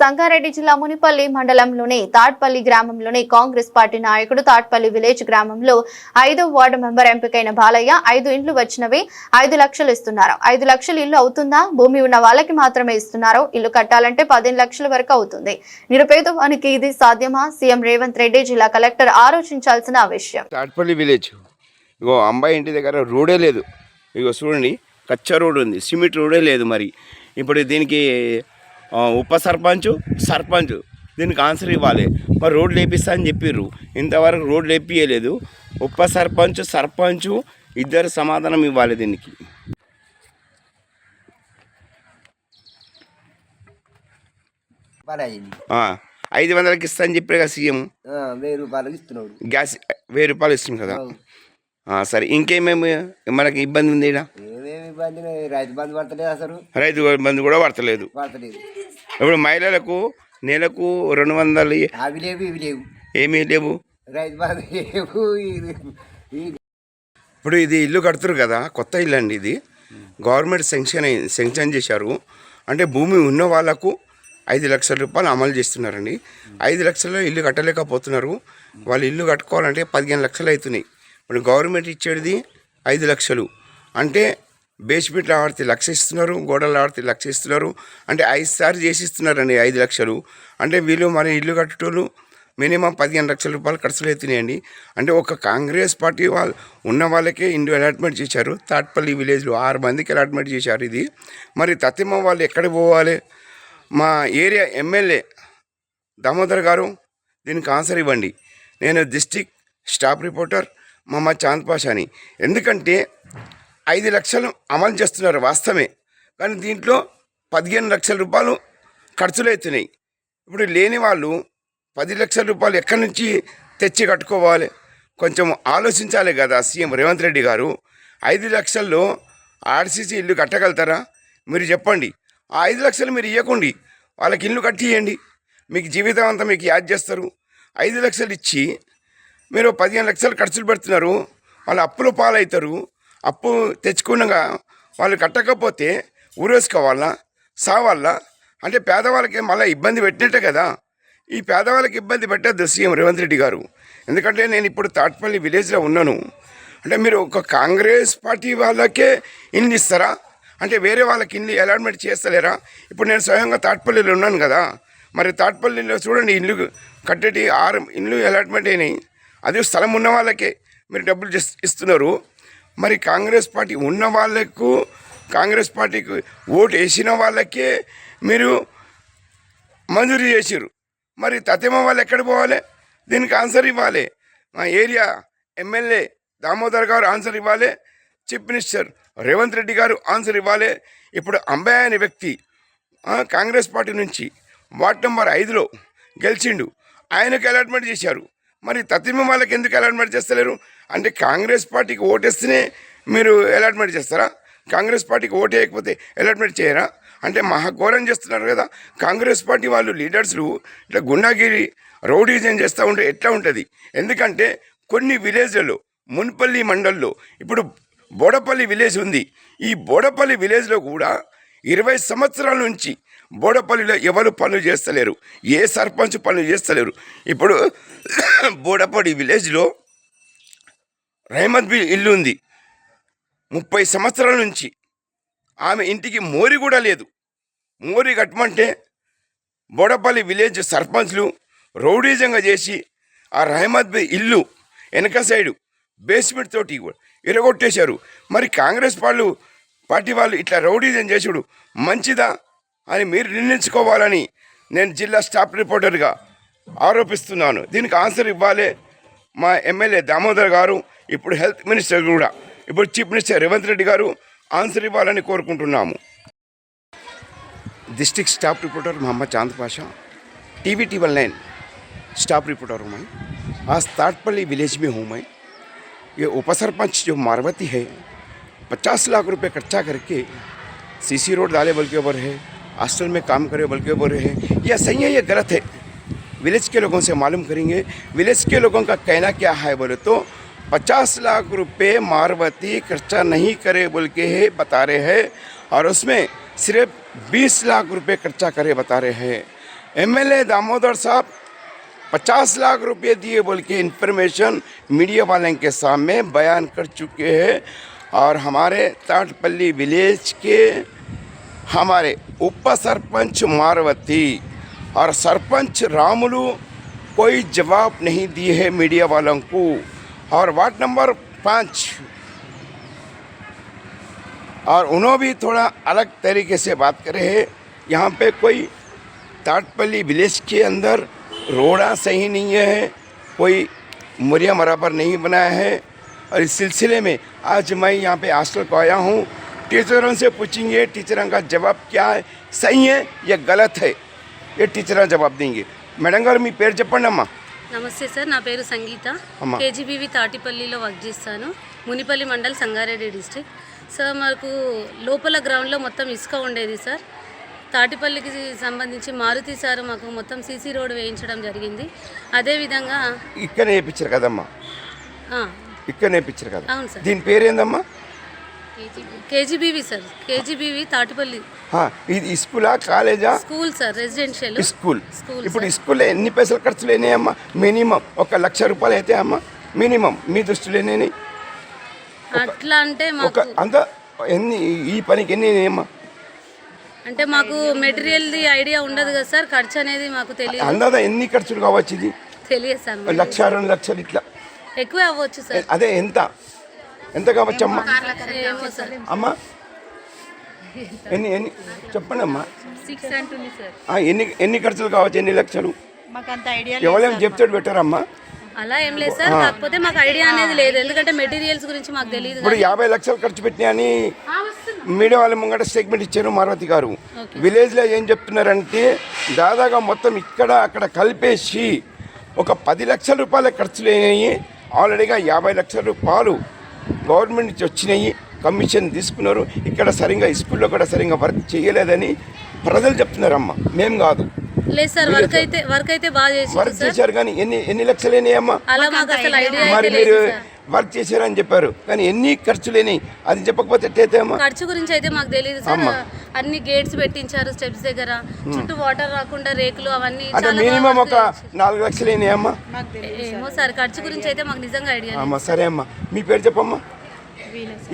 సంగారెడ్డి జిల్లా మునిపల్లి మండలంలోని తాడ్పల్లి గ్రామంలోని కాంగ్రెస్ పార్టీ నాయకుడు తాడ్పల్లి విలేజ్ గ్రామంలో ఐదో వార్డు మెంబర్ ఎంపికైన బాలయ్య ఐదు ఇండ్లు వచ్చినవి ఐదు లక్షలు ఇస్తున్నారు. ఐదు లక్షలు ఇల్లు అవుతుందా? భూమి ఉన్న వాళ్ళకి మాత్రమే ఇస్తున్నారు. ఇల్లు కట్టాలంటే పదిహేను లక్షల వరకు అవుతుంది. నిరుపేదవానికి ఇది సాధ్యమా? సీఎం రేవంత్ రెడ్డి జిల్లా కలెక్టర్ ఆలోచించాల్సిన విషయం. తాట్పల్లి విలేజ్. ఇగో అమ్మాయి ఇంటి దగ్గర రోడే లేదు. ఇగో చూడండి కచ్చా రోడ్ ఉంది. సిమెంట్ రోడే లేదు మరి. ఇప్పుడు దీనికి ఉప సర్పంచ్ సర్పంచ్ దీనికి ఆన్సర్ ఇవ్వాలి. మరి రోడ్ లేపిస్తా అని చెప్పిర్రు. ఇంతవరకు రోడ్ లేపియలేదు. ఉప సర్పంచ్ సర్పంచ్ ఇద్దరు సమాధానం ఇవ్వాలి దీనికి. ఐదు వందలకి ఇస్తా అని చెప్పారు కదా సీఎం. వెయ్యి రూపాయలకి ఇస్తున్నాడు. గ్యాస్ వెయ్యి రూపాయలు ఇస్తుంది కదా. సరే ఇంకేమేమి మనకి ఇబ్బంది ఉంది ఈడ? రైతు బంధు పడతలేదు అసలు. రైతు బంధు కూడా పడతలేదు. పడతలేదు. ఇప్పుడు మహిళలకు నెలకు రెండు వందలు అవి లేవు ఇవి లేవు. ఏమీ లేవు? రైతు బంధు లేవు ఇప్పుడు ఇది ఇల్లు కడుతురు కదా కొత్త ఇల్లు అండి ఇది. గవర్నమెంట్ శాంక్షన్ అయి శాంక్షన్ చేశారు. అంటే భూమి ఉన్న వాళ్ళకు ఐదు లక్షల రూపాయలు అమలు చేస్తున్నారండి. ఐదు లక్షల్లో ఇల్లు కట్టలేకపోతున్నారు. వాళ్ళు ఇల్లు కట్టుకోవాలంటే పదిహేను లక్షలు అవుతున్నాయి. ఇప్పుడు గవర్నమెంట్ ఇచ్చేది ఐదు లక్షలు. అంటే బేస్మెంట్లు ఆడితే లక్ష ఇస్తున్నారు గోడలు ఆడితే లక్ష ఇస్తున్నారు. అంటే ఐదు సార్లు చేసి ఐదు లక్షలు. అంటే వీళ్ళు మరి ఇల్లు కట్టేటోళ్ళు మినిమం పదిహేను లక్షల రూపాయలు ఖర్చులు అవుతున్నాయండి అంటే ఒక కాంగ్రెస్ పార్టీ వాళ్ళు ఉన్న వాళ్ళకే ఇండు అలాట్మెంట్ చేశారు. తాట్పల్లి విలేజ్లో ఆరు మందికి అలాట్మెంట్ చేశారు ఇది. మరి తతిమ వాళ్ళు ఎక్కడికి పోవాలి? మా ఏరియా ఎమ్మెల్యే దామోదర్ గారు దీనికి ఆన్సర్ ఇవ్వండి. నేను డిస్టిక్ స్టాఫ్ రిపోర్టర్ మా మా చాంద్ పాషాని. ఎందుకంటే ఐదు లక్షలు అమలు చేస్తున్నారు వాస్తవమే. కానీ దీంట్లో పదిహేను లక్షల రూపాయలు ఖర్చులు అవుతున్నాయి ఇప్పుడు లేని వాళ్ళు పది లక్షల రూపాయలు ఎక్కడి నుంచి తెచ్చి కట్టుకోవాలి? కొంచెం ఆలోచించాలి కదా సీఎం రేవంత్ రెడ్డి గారు. ఐదు లక్షల్లో ఆర్సీసీ ఇల్లు కట్టగలుగుతారా? మీరు చెప్పండి. ఆ ఐదు లక్షలు మీరు ఇవ్వకండి వాళ్ళకి ఇల్లు కట్టియండి మీకు జీవితం అంతా మీకు యాద్ చేస్తారు. ఐదు లక్షలు ఇచ్చి మీరు పదిహేను లక్షలు ఖర్చులు పెడుతున్నారు. వాళ్ళు అప్పుల పాలవుతారు. అప్పు తెచ్చుకునగా వాళ్ళు కట్టకపోతే ఊరేసుకోవాలా సావాలా? అంటే పేదవాళ్ళకి మళ్ళీ ఇబ్బంది పెట్టినట్టే కదా. ఈ పేదవాళ్ళకి ఇబ్బంది పెట్టద్దు సీఎం రేవంత్ రెడ్డి గారు. ఎందుకంటే నేను ఇప్పుడు తాట్పల్లి విలేజ్లో ఉన్నాను. అంటే మీరు ఒక కాంగ్రెస్ పార్టీ వాళ్ళకే ఇల్లు ఇస్తారా? అంటే వేరే వాళ్ళకి ఇల్లు అలాట్మెంట్ చేస్తలేరా? ఇప్పుడు నేను స్వయంగా తాట్పల్లిలో ఉన్నాను కదా. మరి తాట్పల్లిలో చూడండి ఇల్లు కట్టేటి ఆరు ఇల్లు అలాట్మెంట్ అయినాయి. అదే స్థలం ఉన్న వాళ్ళకే మీరు డబ్బులు ఇస్తున్నారు. మరి కాంగ్రెస్ పార్టీ ఉన్న వాళ్ళకు కాంగ్రెస్ పార్టీకి ఓటు వేసిన వాళ్ళకే మీరు మంజూరు చేసిర్రు. మరి తతిమ వాళ్ళు ఎక్కడ పోవాలి? దీనికి ఆన్సర్ ఇవ్వాలి. మా ఏరియా ఎమ్మెల్యే దామోదర్ గారు ఆన్సర్ ఇవ్వాలి. చీఫ్ మినిస్టర్ రేవంత్ రెడ్డి గారు ఆన్సర్ ఇవ్వాలి. ఇప్పుడు అంబయ్య అనే వ్యక్తి కాంగ్రెస్ పార్టీ నుంచి వార్డ్ నెంబర్ ఐదులో గెలిచిండు. ఆయనకు అలాట్మెంట్ చేశారు. మరి తతిమ వాళ్ళకి ఎందుకు అలాట్మెంట్ చేస్తలేరు? అంటే కాంగ్రెస్ పార్టీకి ఓటేస్తేనే మీరు అలాట్మెంట్ చేస్తారా? కాంగ్రెస్ పార్టీకి ఓటు వేయకపోతే అలాట్మెంట్ చేయరా? అంటే మహాఘోరం చేస్తున్నారు కదా. కాంగ్రెస్ పార్టీ వాళ్ళు లీడర్స్లు ఇట్లా గుండాగిరి రౌడీజన్ చేస్తూ ఉంటే ఎట్లా ఉంటుంది? ఎందుకంటే కొన్ని విలేజ్లలో మున్పల్లి మండల్లో ఇప్పుడు బోడపల్లి విలేజ్ ఉంది. ఈ బోడపల్లి విలేజ్లో కూడా ఇరవై సంవత్సరాల నుంచి బోడపల్లిలో ఎవరు పనులు చేస్తలేరు? ఏ సర్పంచ్ పనులు చేస్తలేరు? ఇప్పుడు బోడపల్లి విలేజ్లో రహమద్ బి ఇల్లు ఉంది. ముప్పై సంవత్సరాల నుంచి ఆమె ఇంటికి మోరి కూడా లేదు. మోరి కట్టమంటే బోడపల్లి విలేజ్ సర్పంచ్లు రౌడీజంగా చేసి ఆ రహమద్ బి ఇల్లు వెనక సైడు బేస్మెంట్ తోటి ఇరగొట్టేశారు మరి కాంగ్రెస్ వాళ్ళు పార్టీ వాళ్ళు ఇట్లా రౌడీజం చేసుడు మంచిదా అని మీరు నిర్ణయించుకోవాలని నేను జిల్లా స్టాఫ్ రిపోర్టర్గా ఆరోపిస్తున్నాను. దీనికి ఆన్సర్ ఇవ్వాలి మా ఎమ్మెల్యే దామోదర్ గారు ఇప్పుడు హెల్త్ మినిస్టర్ కూడా ఇప్పుడు చీఫ్ మినిస్టర్ రేవంత్ రెడ్డి గారు ఆన్సర్ ఇవ్వాలని కోరుకుంటున్నాము district staff reporter Mohammed Chand Pasha TV टीवल nine staff reporter हूँ मैं आज ताटपल्ली विलेज में हूँ मैं ये उपसरपंच जो मारवती है पचास लाख रुपए खर्चा करके सीसी रोड डाले बल के ऊपर है हॉस्टल में काम करे बल के ऊपर है यह सही है ये गलत है विलेज के लोगों से मालूम करेंगे। विलेज के लोगों का कहना क्या है, बोले तो पचास लाख रुपए मारवती खर्चा नहीं करे बोल के है, बता रहे हैं, और उसमें सिर्फ़ बीस लाख रुपए खर्चा करे बता रहे हैं। एमएलए दामोदर साहब पचास लाख रुपए दिए बोल के इन्फॉर्मेशन मीडिया वाले के सामने बयान कर चुके हैं, और हमारे ताटपल्ली विलेज के हमारे उप सरपंच मारवती और सरपंच रामुलू कोई जवाब नहीं दिए है मीडिया वालों को। और वार्ड नंबर पाँच, और उन्होंने भी थोड़ा अलग तरीके से बात करे है। यहाँ पे कोई ताटपल्ली विलेज के अंदर रोड़ा सही नहीं है, कोई मुरिया बराबर नहीं बनाया है। और इस सिलसिले में आज मैं यहाँ पे हॉस्टल को आया हूँ। टीचरों से पूछेंगे, टीचरों का जवाब क्या है, सही है या गलत है? ఏ టీచర్ అని జవాబు దీనికి? మేడం గారు మీ పేరు చెప్పండి అమ్మా. నమస్తే సార్ నా పేరు సంగీత. కేజీబీవి తాటిపల్లిలో వర్క్ చేస్తాను. మునిపల్లి మండల్ సంగారెడ్డి డిస్టిక్ సార్ మాకు లోపల గ్రౌండ్లో మొత్తం ఇసుక ఉండేది సార్. తాటిపల్లికి సంబంధించి మారుతి సార్ మాకు మొత్తం సీసీ రోడ్ వేయించడం జరిగింది. అదేవిధంగా ఇక్కడ నేర్పించారు కదమ్మా? ఇక్కడ నేర్పించారు కదా? దీని పేరు ఏందమ్మా కేజీబీవి సార్. కేజీబీవి తాటిపల్లి. ఇది స్కూలా కాలేజా? School sir. రెసిడెన్షియల్. స్కూల్. ఇప్పుడు. స్కూల్లో ఎన్ని పైసలు ఖర్చులు అయినాయమ్మా మినిమం ఒక లక్ష రూపాయలు అయితే అమ్మా. మినిమం మీ దృష్టిలో ఎన్ని అట్లా అంటే ఒక మాకు అంత ఎన్ని ఈ పనికి ఎన్ని అయినాయమ్మా అంటే మాకు మెటీరియల్ది ఐడియా ఉండదు కదా సార్. ఖర్చు అనేది మాకు తెలియదు. అందాద ఎన్ని ఖర్చులు కావచ్చు ఇది? తెలియదు సార్. లక్ష రెండు లక్షలు ఇట్లా. ఎక్కువే అవ్వచ్చు సార్. అదే ఎంత? ఎంత కావచ్చు అమ్మా? అమ్మా? ఎన్ని ఎన్ని? చెప్పండి అమ్మా. ఎన్ని ఎన్ని ఖర్చులు కావచ్చు? ఎన్ని లక్షలు? ఎవరేం చెప్తాడు పెట్టారమ్మా? అలా ఏం లేదు సార్. కాకపోతే మాకు ఐడియా అనేది లేదు. ఎందుకంటే మెటీరియల్స్ గురించి మాకు తెలియదు ఇప్పుడు యాభై లక్షలు ఖర్చు పెట్టినా అని మీడియా వాళ్ళ ముంగట స్టేట్మెంట్ ఇచ్చారు మారుతి గారు. విలేజ్లో ఏం చెప్తున్నారంటే దాదాగా మొత్తం ఇక్కడ అక్కడ కలిపేసి ఒక పది లక్షల రూపాయల ఖర్చులు అయినాయి. ఆల్రెడీగా యాభై లక్షల రూపాయలు గవర్నమెంట్ నుంచి వచ్చినాయి కమిషన్ తీసుకున్నారు. ఇక్కడ సరిగా స్కూల్లో కూడా సరిగా వర్క్ చేయలేదని ప్రజలు చెప్తున్నారమ్మా. మేం కాదు. లేదు సార్ వర్క్ అయితే వర్క్ అయితే బాగా వర్క్ చేశారు కానీ ఎన్ని ఎన్ని లక్షలు అయినాయమ్మా? మరి మీరు వర్క్ చేశారని చెప్పారు. కానీ ఎన్ని ఖర్చులేని అది చెప్పకపోతే ఖర్చు గురించి అయితే మాకు తెలియదు సార్. అన్ని గేట్స్ పెట్టించారు స్టెప్స్ దగ్గర. చుట్టూ వాటర్ రాకుండా రేకులు అవన్నీ అంటే మినిమం ఒక నాలుగు లక్షలు అయినాయి అమ్మా? ఏమో సార్ ఖర్చు గురించి అయితే మాకు నిజంగా ఐడియా లేదు. అమ్మా సరే అమ్మా. మీ పేరు చెప్పమ్మా.